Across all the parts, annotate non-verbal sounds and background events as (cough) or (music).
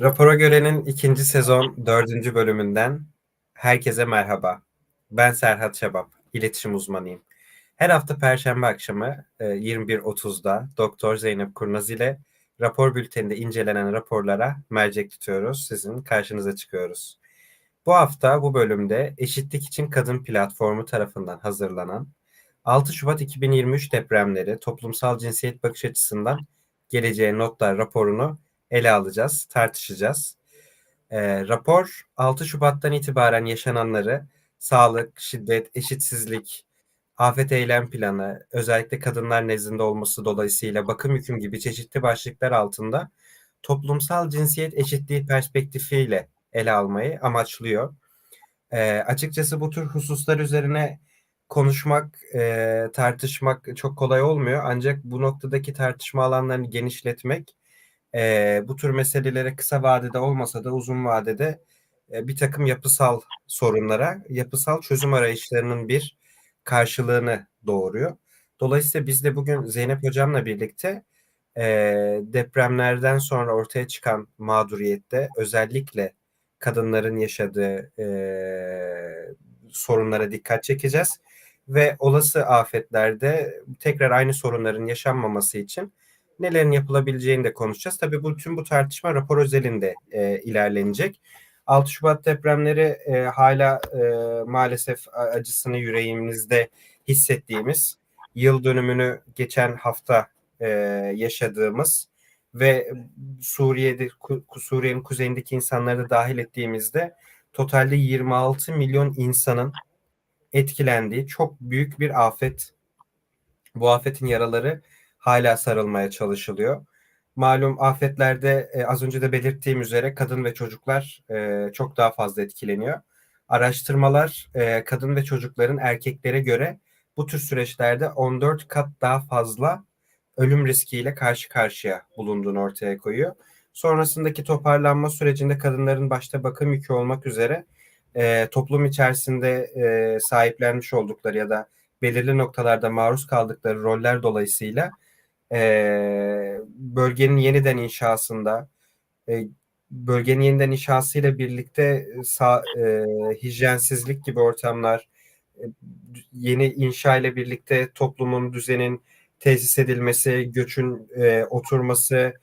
Rapora Göre'nin ikinci sezon dördüncü bölümünden herkese merhaba. Ben Serhat Şabap, iletişim uzmanıyım. Her hafta Perşembe akşamı e, 21.30'da Doktor Zeynep Kurnaz ile rapor bülteninde incelenen raporlara mercek tutuyoruz. Sizin karşınıza çıkıyoruz. Bu hafta bu bölümde Eşitlik İçin Kadın platformu tarafından hazırlanan 6 Şubat 2023 depremleri toplumsal cinsiyet bakış açısından geleceğe notlar raporunu ele alacağız, tartışacağız. E, rapor 6 Şubat'tan itibaren yaşananları sağlık, şiddet, eşitsizlik, afet eylem planı, özellikle kadınlar nezdinde olması dolayısıyla bakım hüküm gibi çeşitli başlıklar altında toplumsal cinsiyet eşitliği perspektifiyle ele almayı amaçlıyor. E, açıkçası bu tür hususlar üzerine konuşmak, e, tartışmak çok kolay olmuyor. Ancak bu noktadaki tartışma alanlarını genişletmek e, bu tür meselelere kısa vadede olmasa da uzun vadede e, bir takım yapısal sorunlara, yapısal çözüm arayışlarının bir karşılığını doğuruyor. Dolayısıyla biz de bugün Zeynep Hocam'la birlikte e, depremlerden sonra ortaya çıkan mağduriyette özellikle kadınların yaşadığı e, sorunlara dikkat çekeceğiz ve olası afetlerde tekrar aynı sorunların yaşanmaması için nelerin yapılabileceğini de konuşacağız. Tabii bu tüm bu tartışma rapor özelinde e, ilerlenecek. 6 Şubat depremleri e, hala e, maalesef acısını yüreğimizde hissettiğimiz, yıl dönümünü geçen hafta e, yaşadığımız ve Suriye'de Suriye'nin kuzeyindeki insanları da dahil ettiğimizde totalde 26 milyon insanın etkilendiği çok büyük bir afet. Bu afetin yaraları hala sarılmaya çalışılıyor. Malum afetlerde e, az önce de belirttiğim üzere kadın ve çocuklar e, çok daha fazla etkileniyor. Araştırmalar e, kadın ve çocukların erkeklere göre bu tür süreçlerde 14 kat daha fazla ölüm riskiyle karşı karşıya bulunduğunu ortaya koyuyor. Sonrasındaki toparlanma sürecinde kadınların başta bakım yükü olmak üzere e, toplum içerisinde e, sahiplenmiş oldukları ya da belirli noktalarda maruz kaldıkları roller dolayısıyla e, bölgenin yeniden inşasında e, bölgenin yeniden inşasıyla birlikte sağ, e, hijyensizlik gibi ortamlar e, yeni inşa ile birlikte toplumun düzenin tesis edilmesi, göçün e, oturması,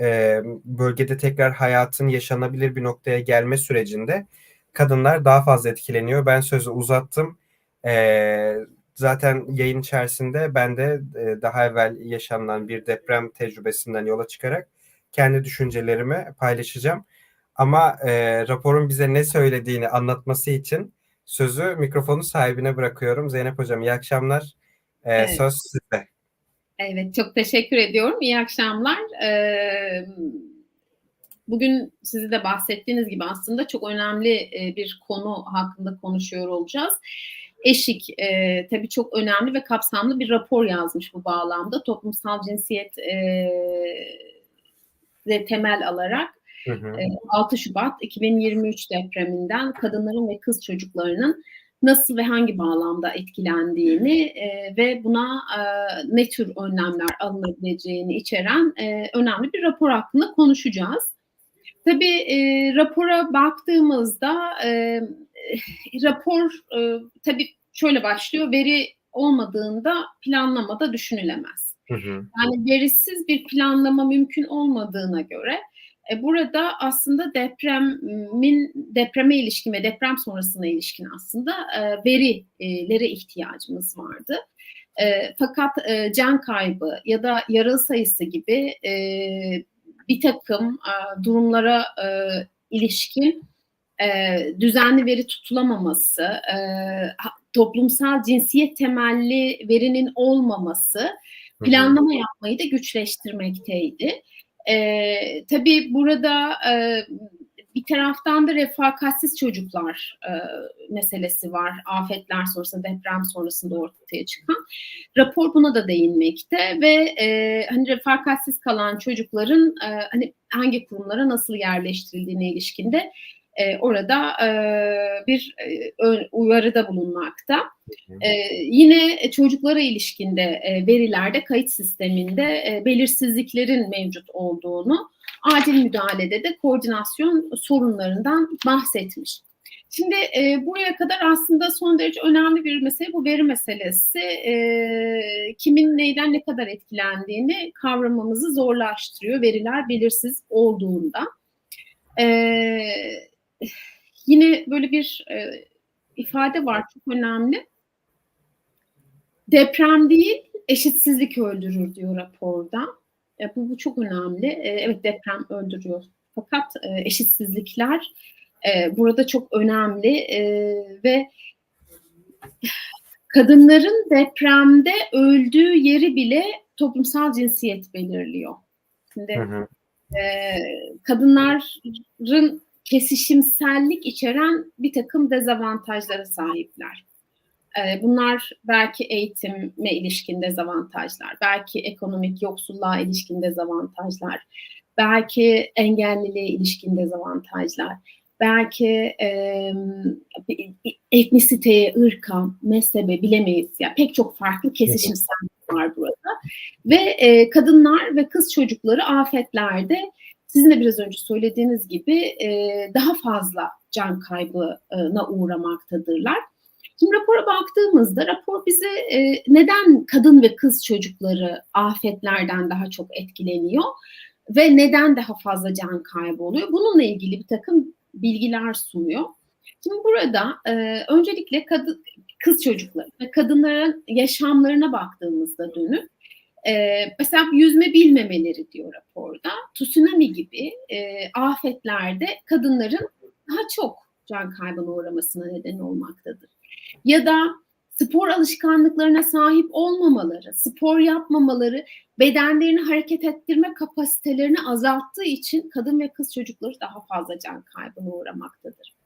e, bölgede tekrar hayatın yaşanabilir bir noktaya gelme sürecinde kadınlar daha fazla etkileniyor. Ben sözü uzattım. E, Zaten yayın içerisinde ben de e, daha evvel yaşanılan bir deprem tecrübesinden yola çıkarak kendi düşüncelerimi paylaşacağım. Ama e, raporun bize ne söylediğini anlatması için sözü mikrofonu sahibine bırakıyorum. Zeynep Hocam iyi akşamlar. E, evet. Söz sizde. Evet çok teşekkür ediyorum. İyi akşamlar. Ee, bugün sizi de bahsettiğiniz gibi aslında çok önemli bir konu hakkında konuşuyor olacağız. Eşik e, tabii çok önemli ve kapsamlı bir rapor yazmış bu bağlamda. Toplumsal cinsiyet e, temel alarak hı hı. E, 6 Şubat 2023 depreminden kadınların ve kız çocuklarının nasıl ve hangi bağlamda etkilendiğini e, ve buna e, ne tür önlemler alınabileceğini içeren e, önemli bir rapor hakkında konuşacağız. Tabii e, rapora baktığımızda e, (laughs) rapor e, tabii şöyle başlıyor. Veri olmadığında planlama da düşünülemez. Hı hı. Yani verisiz bir planlama mümkün olmadığına göre e, burada aslında depremin depreme ilişkin ve deprem sonrasına ilişkin aslında e, verilere ihtiyacımız vardı. E, fakat e, can kaybı ya da yaralı sayısı gibi e, bir takım e, durumlara e, ilişkin e, düzenli veri tutulamaması, e, toplumsal cinsiyet temelli verinin olmaması planlama yapmayı da güçleştirmekteydi. E, tabii burada e, bir taraftan da refakatsiz çocuklar e, meselesi var. Afetler sonrasında, deprem sonrasında ortaya çıkan. Rapor buna da değinmekte ve e, hani refakatsiz kalan çocukların e, hani hangi kurumlara nasıl yerleştirildiğine ilişkinde e, orada e, bir e, uyarıda bulunmakta. E, yine çocuklara ilişkinde e, verilerde kayıt sisteminde e, belirsizliklerin mevcut olduğunu acil müdahalede de koordinasyon sorunlarından bahsetmiş. Şimdi e, buraya kadar aslında son derece önemli bir mesele bu veri meselesi. E, kimin neyden ne kadar etkilendiğini kavramamızı zorlaştırıyor veriler belirsiz olduğunda. E, yine böyle bir e, ifade var çok önemli. Deprem değil eşitsizlik öldürür diyor raporda. E, bu, bu çok önemli. E, evet deprem öldürüyor. Fakat e, eşitsizlikler e, burada çok önemli e, ve kadınların depremde öldüğü yeri bile toplumsal cinsiyet belirliyor. Şimdi hı hı. E, kadınların kesişimsellik içeren bir takım dezavantajlara sahipler. E, bunlar belki eğitime ilişkin dezavantajlar, belki ekonomik yoksulluğa ilişkin dezavantajlar, belki engelliliğe ilişkin dezavantajlar belki e, etnisiteye, ırka, mezhebe bilemeyiz. Ya pek çok farklı kesişimsel var burada. Ve e, kadınlar ve kız çocukları afetlerde sizin de biraz önce söylediğiniz gibi e, daha fazla can kaybına uğramaktadırlar. Şimdi rapora baktığımızda rapor bize e, neden kadın ve kız çocukları afetlerden daha çok etkileniyor ve neden daha fazla can kaybı oluyor? Bununla ilgili bir takım bilgiler sunuyor. Şimdi burada e, öncelikle kadın, kız çocukları ve kadınların yaşamlarına baktığımızda dönüp e, mesela yüzme bilmemeleri diyor raporda. Tsunami gibi e, afetlerde kadınların daha çok can kaybına uğramasına neden olmaktadır. Ya da spor alışkanlıklarına sahip olmamaları, spor yapmamaları bedenlerini hareket ettirme kapasitelerini azalttığı için kadın ve kız çocukları daha fazla can kaybına uğramaktadır.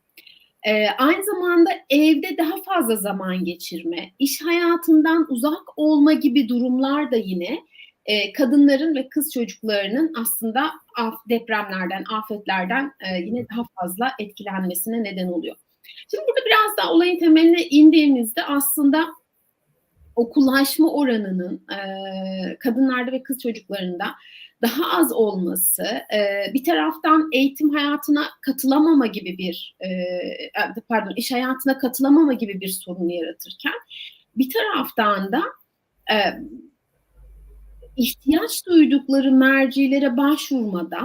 Ee, aynı zamanda evde daha fazla zaman geçirme, iş hayatından uzak olma gibi durumlar da yine e, kadınların ve kız çocuklarının aslında af, depremlerden, afetlerden e, yine daha fazla etkilenmesine neden oluyor. Şimdi burada biraz daha olayın temeline indiğimizde aslında okullaşma oranının e, kadınlarda ve kız çocuklarında daha az olması, e, bir taraftan eğitim hayatına katılamama gibi bir, e, pardon iş hayatına katılamama gibi bir sorun yaratırken, bir taraftan da e, ihtiyaç duydukları mercilere başvurmada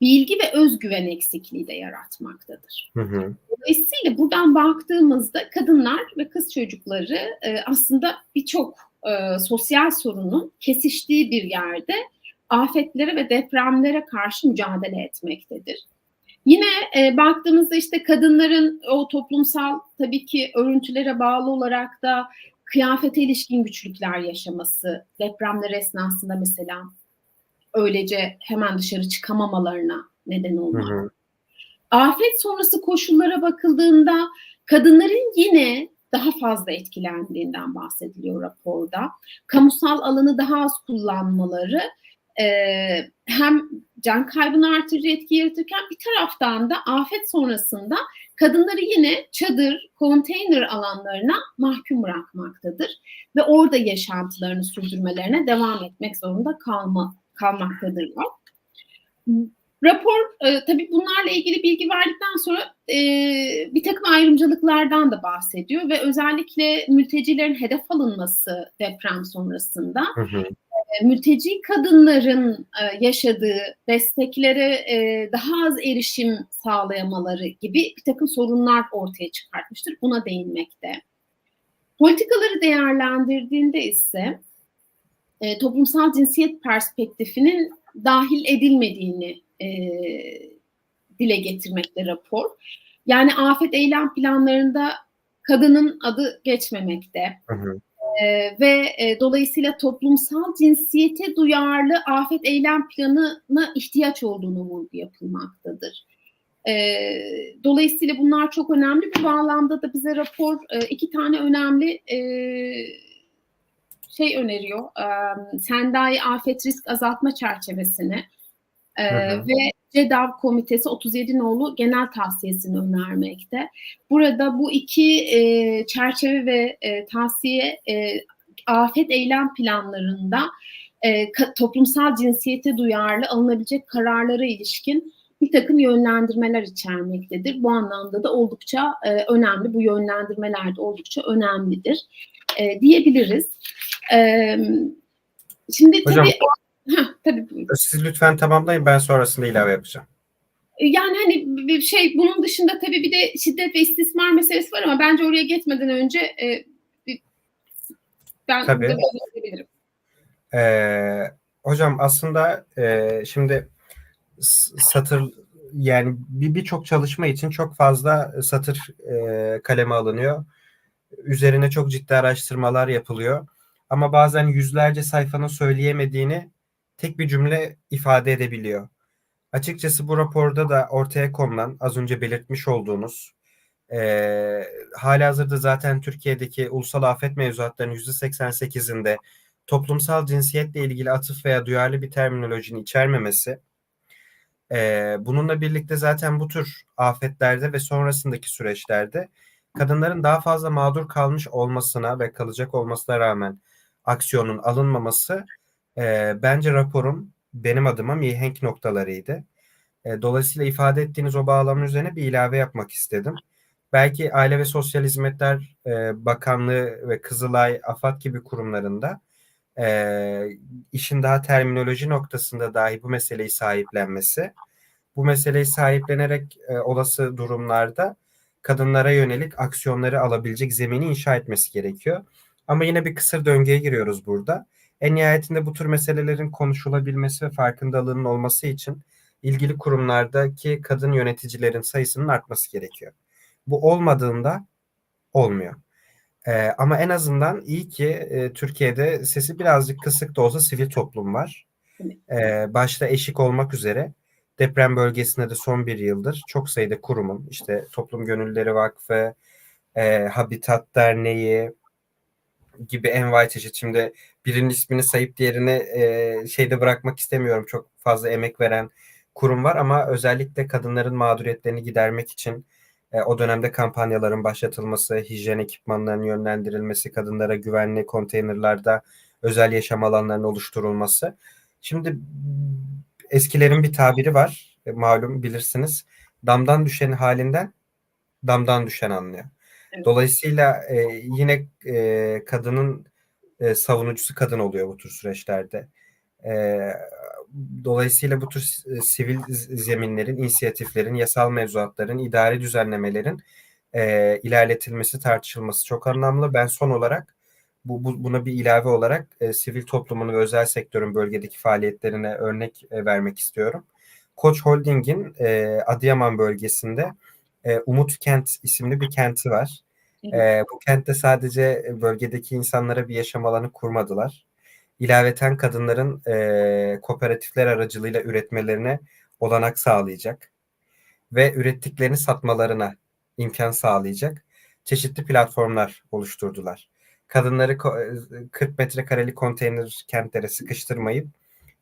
bilgi ve özgüven eksikliği de yaratmaktadır. Hı hı. Dolayısıyla buradan baktığımızda kadınlar ve kız çocukları e, aslında birçok e, sosyal sorunun kesiştiği bir yerde afetlere ve depremlere karşı mücadele etmektedir. Yine e, baktığımızda işte kadınların o toplumsal tabii ki örüntülere bağlı olarak da kıyafete ilişkin güçlükler yaşaması, depremler esnasında mesela öylece hemen dışarı çıkamamalarına neden olmak. Hı hı. Afet sonrası koşullara bakıldığında kadınların yine daha fazla etkilendiğinden bahsediliyor raporda. Kamusal alanı daha az kullanmaları e, hem can kaybını artırıcı etki yaratırken bir taraftan da afet sonrasında kadınları yine çadır, konteyner alanlarına mahkum bırakmaktadır ve orada yaşantılarını sürdürmelerine devam etmek zorunda kalma kalmaktadırlar. Rapor e, tabii bunlarla ilgili bilgi verdikten sonra e, bir takım ayrımcılıklardan da bahsediyor ve özellikle mültecilerin hedef alınması deprem sonrasında hı hı. E, mülteci kadınların e, yaşadığı desteklere e, daha az erişim sağlayamaları gibi bir takım sorunlar ortaya çıkartmıştır. Buna değinmekte. Politikaları değerlendirdiğinde ise toplumsal cinsiyet perspektifinin dahil edilmediğini dile getirmekte rapor. Yani afet eylem planlarında kadının adı geçmemekte. Hı hı. Ee, ve e, dolayısıyla toplumsal cinsiyete duyarlı afet eylem planına ihtiyaç olduğunu vurgu yapılmaktadır. E, dolayısıyla bunlar çok önemli. Bu bağlamda da bize rapor e, iki tane önemli e, şey öneriyor. E, Sendai Afet Risk Azaltma Çerçevesini e, ve CEDAV Komitesi 37 nolu genel tavsiyesini önermekte. Burada bu iki e, çerçeve ve e, tavsiye e, afet eylem planlarında e, ka- toplumsal cinsiyete duyarlı alınabilecek kararlara ilişkin bir takım yönlendirmeler içermektedir. Bu anlamda da oldukça e, önemli, bu yönlendirmeler de oldukça önemlidir e, diyebiliriz. E, şimdi Hocam, tabii, heh, tabii buyurun. Siz lütfen tamamlayın ben sonrasında ilave yapacağım. Yani hani bir şey bunun dışında tabii bir de şiddet ve istismar meselesi var ama bence oraya geçmeden önce e, bir, ben Tabii. Ee, hocam aslında e, şimdi satır yani bir birçok çalışma için çok fazla satır e, kaleme alınıyor. Üzerine çok ciddi araştırmalar yapılıyor. Ama bazen yüzlerce sayfanın söyleyemediğini tek bir cümle ifade edebiliyor. Açıkçası bu raporda da ortaya konulan az önce belirtmiş olduğunuz e, halihazırda zaten Türkiye'deki ulusal afet mevzuatlarının %88'inde toplumsal cinsiyetle ilgili atıf veya duyarlı bir terminolojinin içermemesi, e, bununla birlikte zaten bu tür afetlerde ve sonrasındaki süreçlerde kadınların daha fazla mağdur kalmış olmasına ve kalacak olmasına rağmen aksiyonun alınmaması e, bence raporun benim adıma mihenk noktalarıydı. E, dolayısıyla ifade ettiğiniz o bağlamın üzerine bir ilave yapmak istedim. Belki Aile ve Sosyal Hizmetler e, Bakanlığı ve Kızılay, AFAD gibi kurumlarında e, işin daha terminoloji noktasında dahi bu meseleyi sahiplenmesi, bu meseleyi sahiplenerek e, olası durumlarda kadınlara yönelik aksiyonları alabilecek zemini inşa etmesi gerekiyor. Ama yine bir kısır döngüye giriyoruz burada. En nihayetinde bu tür meselelerin konuşulabilmesi ve farkındalığının olması için ilgili kurumlardaki kadın yöneticilerin sayısının artması gerekiyor. Bu olmadığında olmuyor. Ee, ama en azından iyi ki e, Türkiye'de sesi birazcık kısık da olsa sivil toplum var. Ee, başta eşik olmak üzere deprem bölgesinde de son bir yıldır çok sayıda kurumun işte Toplum Gönülleri Vakfı, e, Habitat Derneği gibi envai çeşit. Şimdi birinin ismini sayıp diğerini e, şeyde bırakmak istemiyorum. Çok fazla emek veren kurum var ama özellikle kadınların mağduriyetlerini gidermek için e, o dönemde kampanyaların başlatılması, hijyen ekipmanlarının yönlendirilmesi, kadınlara güvenli konteynerlarda özel yaşam alanlarının oluşturulması. Şimdi eskilerin bir tabiri var. E, malum bilirsiniz. Damdan düşen halinden damdan düşen anlıyor. Evet. Dolayısıyla e, yine e, kadının e, savunucusu kadın oluyor bu tür süreçlerde. E, dolayısıyla bu tür s- sivil zeminlerin, inisiyatiflerin, yasal mevzuatların, idari düzenlemelerin e, ilerletilmesi, tartışılması çok anlamlı. Ben son olarak bu, bu buna bir ilave olarak e, sivil toplumun ve özel sektörün bölgedeki faaliyetlerine örnek e, vermek istiyorum. Koç Holding'in e, Adıyaman bölgesinde e, Umut Kent isimli bir kenti var. E, bu kentte sadece bölgedeki insanlara bir yaşam alanı kurmadılar. İlaveten kadınların e, kooperatifler aracılığıyla üretmelerine olanak sağlayacak ve ürettiklerini satmalarına imkan sağlayacak çeşitli platformlar oluşturdular. Kadınları ko- 40 metrekarelik konteyner kentlere sıkıştırmayıp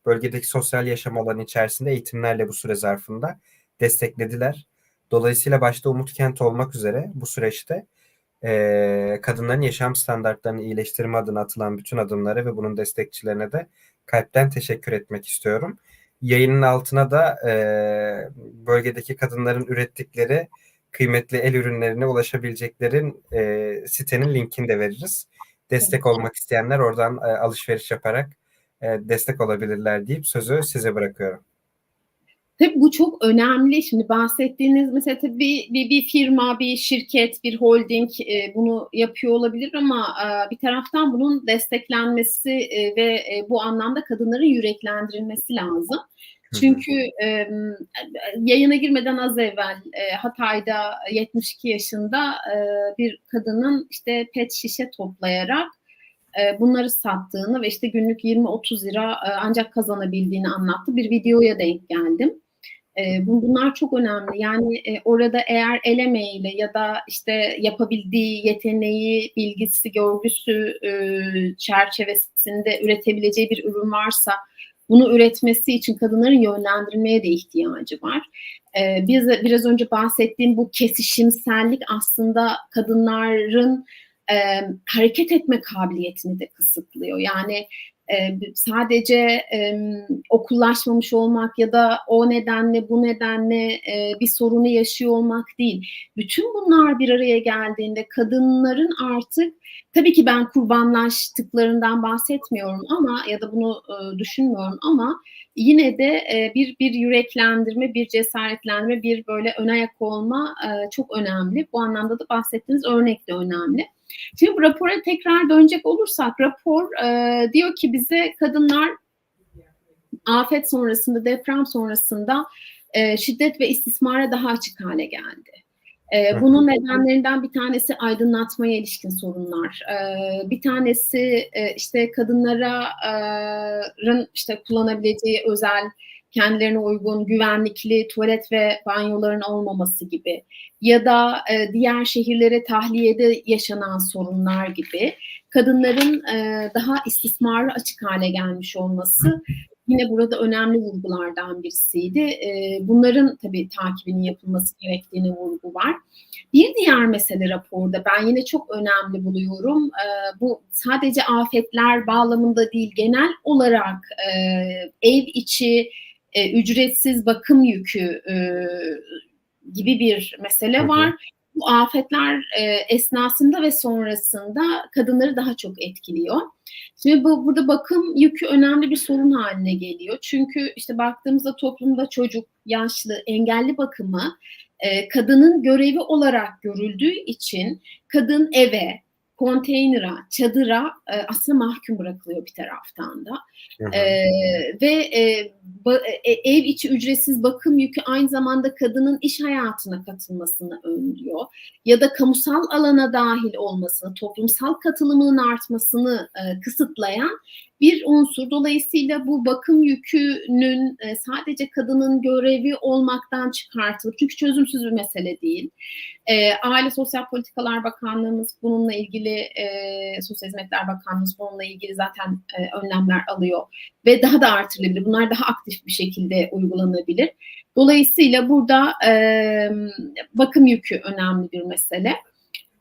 bölgedeki sosyal yaşam alanı içerisinde eğitimlerle bu süre zarfında desteklediler. Dolayısıyla başta Umut Kent olmak üzere bu süreçte e, kadınların yaşam standartlarını iyileştirme adına atılan bütün adımlara ve bunun destekçilerine de kalpten teşekkür etmek istiyorum. Yayının altına da e, bölgedeki kadınların ürettikleri kıymetli el ürünlerine ulaşabileceklerin e, sitenin linkini de veririz. Destek olmak isteyenler oradan e, alışveriş yaparak e, destek olabilirler deyip sözü size bırakıyorum. Tabii bu çok önemli. Şimdi bahsettiğiniz mesela tabii bir, bir, bir firma, bir şirket, bir holding e, bunu yapıyor olabilir ama e, bir taraftan bunun desteklenmesi e, ve e, bu anlamda kadınların yüreklendirilmesi lazım. Çünkü e, yayına girmeden az evvel e, Hatay'da 72 yaşında e, bir kadının işte pet şişe toplayarak e, bunları sattığını ve işte günlük 20-30 lira e, ancak kazanabildiğini anlattı. Bir videoya denk geldim. E, bunlar çok önemli. Yani e, orada eğer el emeğiyle ya da işte yapabildiği yeteneği, bilgisi, görgüsü e, çerçevesinde üretebileceği bir ürün varsa bunu üretmesi için kadınların yönlendirmeye de ihtiyacı var. Ee, biz biraz önce bahsettiğim bu kesişimsellik aslında kadınların e, hareket etme kabiliyetini de kısıtlıyor. Yani e, sadece okullaşmamış olmak ya da o nedenle bu nedenle e, bir sorunu yaşıyor olmak değil. Bütün bunlar bir araya geldiğinde kadınların artık tabii ki ben kurbanlaştıklarından bahsetmiyorum ama ya da bunu e, düşünmüyorum ama yine de bir bir yüreklendirme, bir cesaretlendirme, bir böyle ön ayak olma çok önemli. Bu anlamda da bahsettiğiniz örnek de önemli. Şimdi bu rapora tekrar dönecek olursak rapor e, diyor ki bize kadınlar afet sonrasında, deprem sonrasında e, şiddet ve istismara daha açık hale geldi. E, bunun nedenlerinden bir tanesi aydınlatmaya ilişkin sorunlar. E, bir tanesi e, işte kadınların işte kullanabileceği özel kendilerine uygun güvenlikli tuvalet ve banyoların olmaması gibi ya da e, diğer şehirlere tahliyede yaşanan sorunlar gibi kadınların e, daha istismara açık hale gelmiş olması yine burada önemli vurgulardan birisiydi. E, bunların tabii takibinin yapılması gerektiğini vurgu var. Bir diğer mesele raporda ben yine çok önemli buluyorum. E, bu sadece afetler bağlamında değil genel olarak e, ev içi e, ücretsiz bakım yükü e, gibi bir mesele var. Bu afetler e, esnasında ve sonrasında kadınları daha çok etkiliyor. Şimdi bu burada bakım yükü önemli bir sorun haline geliyor. Çünkü işte baktığımızda toplumda çocuk, yaşlı, engelli bakımı e, kadının görevi olarak görüldüğü için kadın eve, konteynera, çadıra e, aslında mahkum bırakılıyor bir taraftan da. E, ve e, ba, e, ev içi ücretsiz bakım yükü aynı zamanda kadının iş hayatına katılmasını önlüyor. Ya da kamusal alana dahil olmasını, toplumsal katılımının artmasını e, kısıtlayan bir unsur. Dolayısıyla bu bakım yükünün e, sadece kadının görevi olmaktan çıkartılıp, çünkü çözümsüz bir mesele değil. E, Aile Sosyal Politikalar Bakanlığımız bununla ilgili, e, Sosyal Hizmetler Bakanlığımız bununla ilgili zaten önlemler alıyor ve daha da artırılabilir. Bunlar daha aktif bir şekilde uygulanabilir. Dolayısıyla burada bakım yükü önemli bir mesele.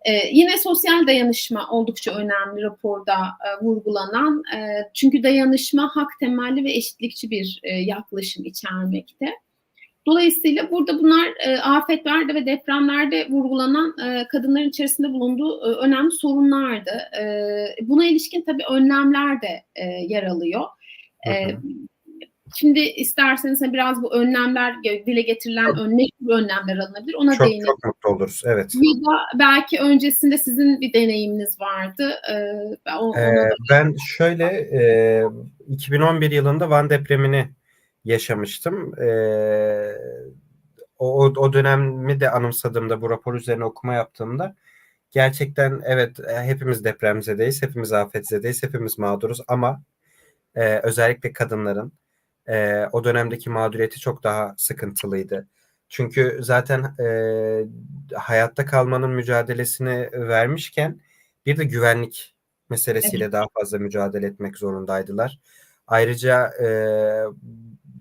Ee, yine sosyal dayanışma oldukça önemli raporda e, vurgulanan. E, çünkü dayanışma hak temelli ve eşitlikçi bir e, yaklaşım içermekte. Dolayısıyla burada bunlar e, afetlerde ve depremlerde vurgulanan e, kadınların içerisinde bulunduğu e, önemli sorunlardı. E, buna ilişkin tabii önlemler de e, yer alıyor. E, Şimdi isterseniz biraz bu önlemler dile getirilen çok, önlem önlemler alınabilir. Ona çok, değinelim. Çok mutlu oluruz. Evet. Ya da belki öncesinde sizin bir deneyiminiz vardı. Ee, o, ee, ben şöyle e, 2011 yılında Van depremini yaşamıştım. Ee, o, o dönemi de anımsadığımda bu rapor üzerine okuma yaptığımda gerçekten evet hepimiz depremzedeyiz, hepimiz afetzedeyiz, hepimiz mağduruz ama e, özellikle kadınların e, o dönemdeki mağduriyeti çok daha sıkıntılıydı. Çünkü zaten e, hayatta kalmanın mücadelesini vermişken bir de güvenlik meselesiyle evet. daha fazla mücadele etmek zorundaydılar. Ayrıca e,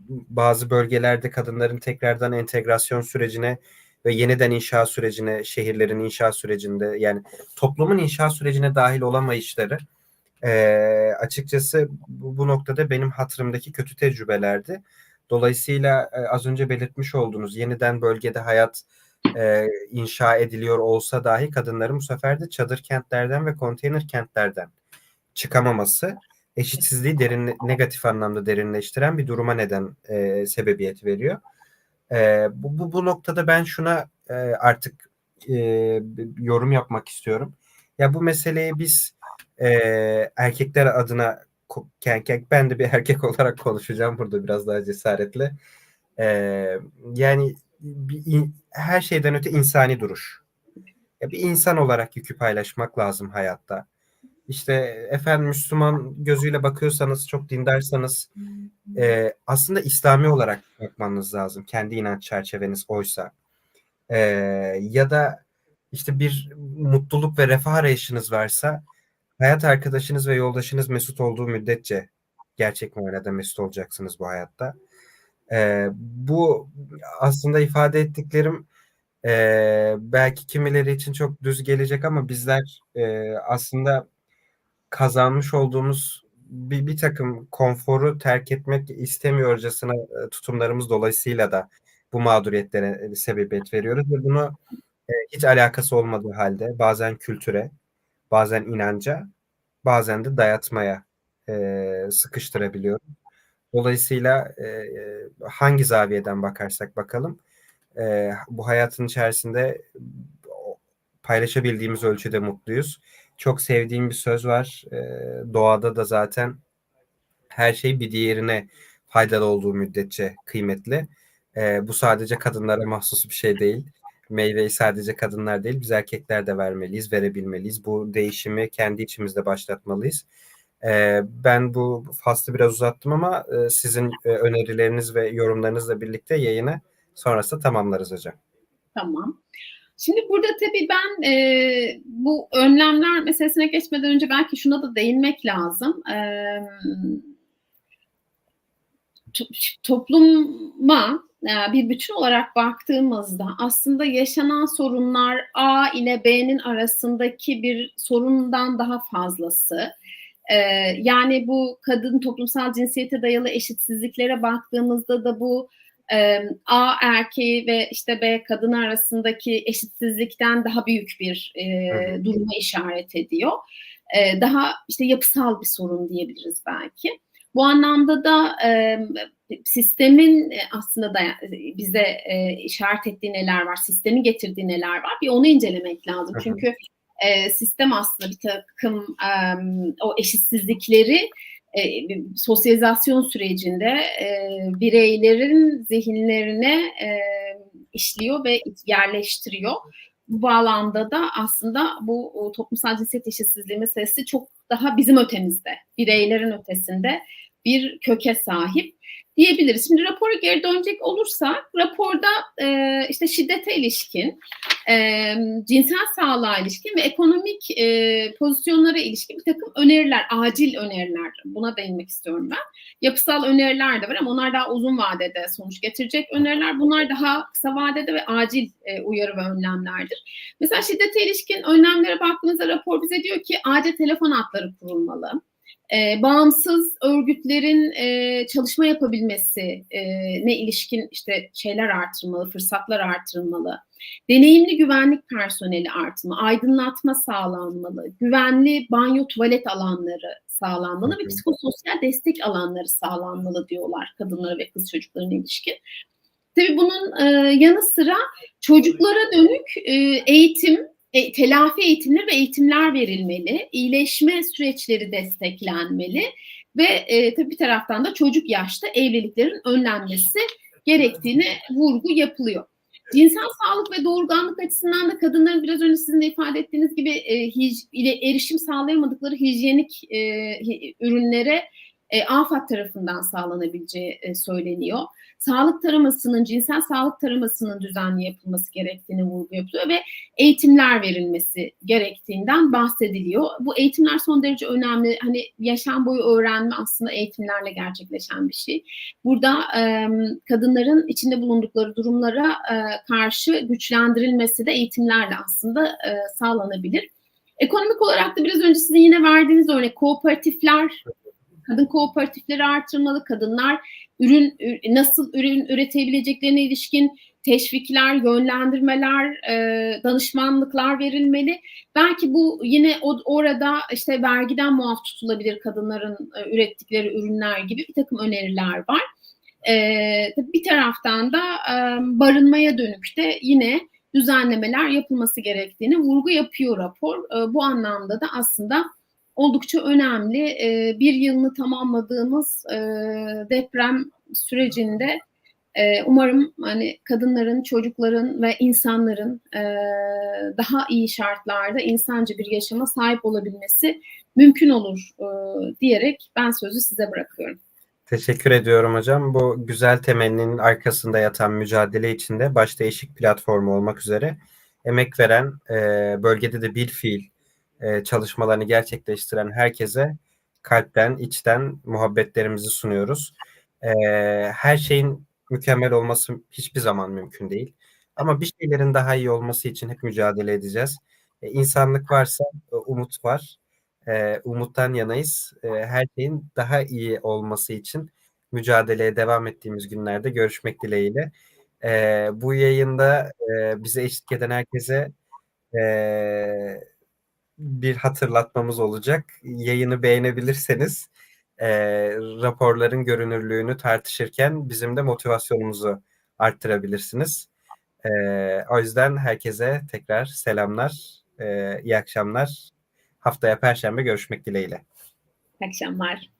bazı bölgelerde kadınların tekrardan entegrasyon sürecine ve yeniden inşa sürecine, şehirlerin inşa sürecinde yani toplumun inşa sürecine dahil olamayışları e, açıkçası bu, bu noktada benim hatırımdaki kötü tecrübelerdi. Dolayısıyla e, az önce belirtmiş olduğunuz yeniden bölgede hayat e, inşa ediliyor olsa dahi kadınların bu sefer de çadır kentlerden ve konteyner kentlerden çıkamaması eşitsizliği derin negatif anlamda derinleştiren bir duruma neden e, sebebiyet veriyor. E, bu, bu bu noktada ben şuna e, artık e, yorum yapmak istiyorum. Ya bu meseleyi biz e, erkekler adına ben de bir erkek (laughs) olarak konuşacağım burada biraz daha cesaretle. E, yani bir, her şeyden öte insani duruş. Ya bir insan olarak yükü paylaşmak lazım hayatta. İşte efendim Müslüman gözüyle bakıyorsanız, çok dindarsanız e, aslında İslami olarak bakmanız lazım. Kendi inanç çerçeveniz oysa. E, ya da işte bir mutluluk ve refah arayışınız varsa hayat arkadaşınız ve yoldaşınız mesut olduğu müddetçe gerçek manada mesut olacaksınız bu hayatta. E, bu aslında ifade ettiklerim e, belki kimileri için çok düz gelecek ama bizler e, aslında kazanmış olduğumuz bir, bir takım konforu terk etmek istemiyorcasına e, tutumlarımız dolayısıyla da bu mağduriyetlere sebebiyet veriyoruz ve bunu hiç alakası olmadığı halde bazen kültüre, bazen inanca, bazen de dayatmaya e, sıkıştırabiliyoruz. Dolayısıyla e, hangi zaviyeden bakarsak bakalım e, bu hayatın içerisinde paylaşabildiğimiz ölçüde mutluyuz. Çok sevdiğim bir söz var. E, doğada da zaten her şey bir diğerine faydalı olduğu müddetçe kıymetli. E, bu sadece kadınlara mahsus bir şey değil. Meyveyi sadece kadınlar değil, biz erkekler de vermeliyiz, verebilmeliyiz. Bu değişimi kendi içimizde başlatmalıyız. E, ben bu faslı biraz uzattım ama e, sizin e, önerileriniz ve yorumlarınızla birlikte yayını sonrasında tamamlarız hocam. Tamam. Şimdi burada tabii ben e, bu önlemler meselesine geçmeden önce belki şuna da değinmek lazım. E, topluma bir bütün olarak baktığımızda aslında yaşanan sorunlar A ile B'nin arasındaki bir sorundan daha fazlası. E, yani bu kadın toplumsal cinsiyete dayalı eşitsizliklere baktığımızda da bu A erkeği ve işte B kadını arasındaki eşitsizlikten daha büyük bir e, duruma işaret ediyor. E, daha işte yapısal bir sorun diyebiliriz belki. Bu anlamda da e, sistemin aslında da bize e, işaret ettiği neler var, sistemin getirdiği neler var bir onu incelemek lazım. Hı hı. Çünkü e, sistem aslında bir takım e, o eşitsizlikleri e, sosyalizasyon sürecinde e, bireylerin zihinlerine e, işliyor ve yerleştiriyor. Bu bağlamda da aslında bu toplumsal cinsiyet eşitsizliği meselesi çok daha bizim ötemizde, bireylerin ötesinde bir köke sahip diyebiliriz. Şimdi rapora geri dönecek olursak raporda e, işte şiddete ilişkin, e, cinsel sağlığa ilişkin ve ekonomik e, pozisyonlara ilişkin bir takım öneriler, acil öneriler buna değinmek istiyorum ben. Yapısal öneriler de var ama onlar daha uzun vadede sonuç getirecek öneriler. Bunlar daha kısa vadede ve acil e, uyarı ve önlemlerdir. Mesela şiddete ilişkin önlemlere baktığınızda rapor bize diyor ki acil telefon hatları kurulmalı e, bağımsız örgütlerin e, çalışma yapabilmesi e, ne ilişkin işte şeyler artırılmalı, fırsatlar artırılmalı. Deneyimli güvenlik personeli artırılmalı, aydınlatma sağlanmalı, güvenli banyo tuvalet alanları sağlanmalı ve psikososyal destek alanları sağlanmalı diyorlar kadınlara ve kız çocuklarına ilişkin. Tabii bunun e, yanı sıra çocuklara dönük e, eğitim e, telafi eğitimleri ve eğitimler verilmeli, iyileşme süreçleri desteklenmeli ve e, tabii bir taraftan da çocuk yaşta evliliklerin önlenmesi gerektiğini vurgu yapılıyor. Cinsel sağlık ve doğurganlık açısından da kadınların biraz önce sizin de ifade ettiğiniz gibi e, hij, ile erişim sağlayamadıkları hijyenik e, ürünlere e, AFAD tarafından sağlanabileceği e, söyleniyor. Sağlık taramasının, cinsel sağlık taramasının düzenli yapılması gerektiğini vurgu yapılıyor ve eğitimler verilmesi gerektiğinden bahsediliyor. Bu eğitimler son derece önemli. Hani yaşam boyu öğrenme aslında eğitimlerle gerçekleşen bir şey. Burada e, kadınların içinde bulundukları durumlara e, karşı güçlendirilmesi de eğitimlerle aslında e, sağlanabilir. Ekonomik olarak da biraz önce sizin yine verdiğiniz örnek kooperatifler kadın kooperatifleri artırmalı, kadınlar ürün nasıl ürün üretebileceklerine ilişkin teşvikler, yönlendirmeler, e, danışmanlıklar verilmeli. Belki bu yine orada işte vergiden muaf tutulabilir kadınların e, ürettikleri ürünler gibi bir takım öneriler var. E, bir taraftan da barınmaya dönük de yine düzenlemeler yapılması gerektiğini vurgu yapıyor rapor. Bu anlamda da aslında oldukça önemli. E, bir yılını tamamladığımız e, deprem sürecinde e, umarım hani kadınların, çocukların ve insanların e, daha iyi şartlarda insancı bir yaşama sahip olabilmesi mümkün olur e, diyerek ben sözü size bırakıyorum. Teşekkür ediyorum hocam. Bu güzel temenninin arkasında yatan mücadele içinde başta eşik platformu olmak üzere emek veren, e, bölgede de bir fiil e, çalışmalarını gerçekleştiren herkese kalpten, içten muhabbetlerimizi sunuyoruz. E, her şeyin mükemmel olması hiçbir zaman mümkün değil. Ama bir şeylerin daha iyi olması için hep mücadele edeceğiz. E, insanlık varsa e, umut var. e, umuttan yanayız. E, her şeyin daha iyi olması için mücadeleye devam ettiğimiz günlerde görüşmek dileğiyle. E, bu yayında e, bize eşlik eden herkese e, bir hatırlatmamız olacak. Yayını beğenebilirseniz e, raporların görünürlüğünü tartışırken bizim de motivasyonumuzu arttırabilirsiniz. E, o yüzden herkese tekrar selamlar, e, iyi akşamlar. Haftaya Perşembe görüşmek dileğiyle. İyi akşamlar.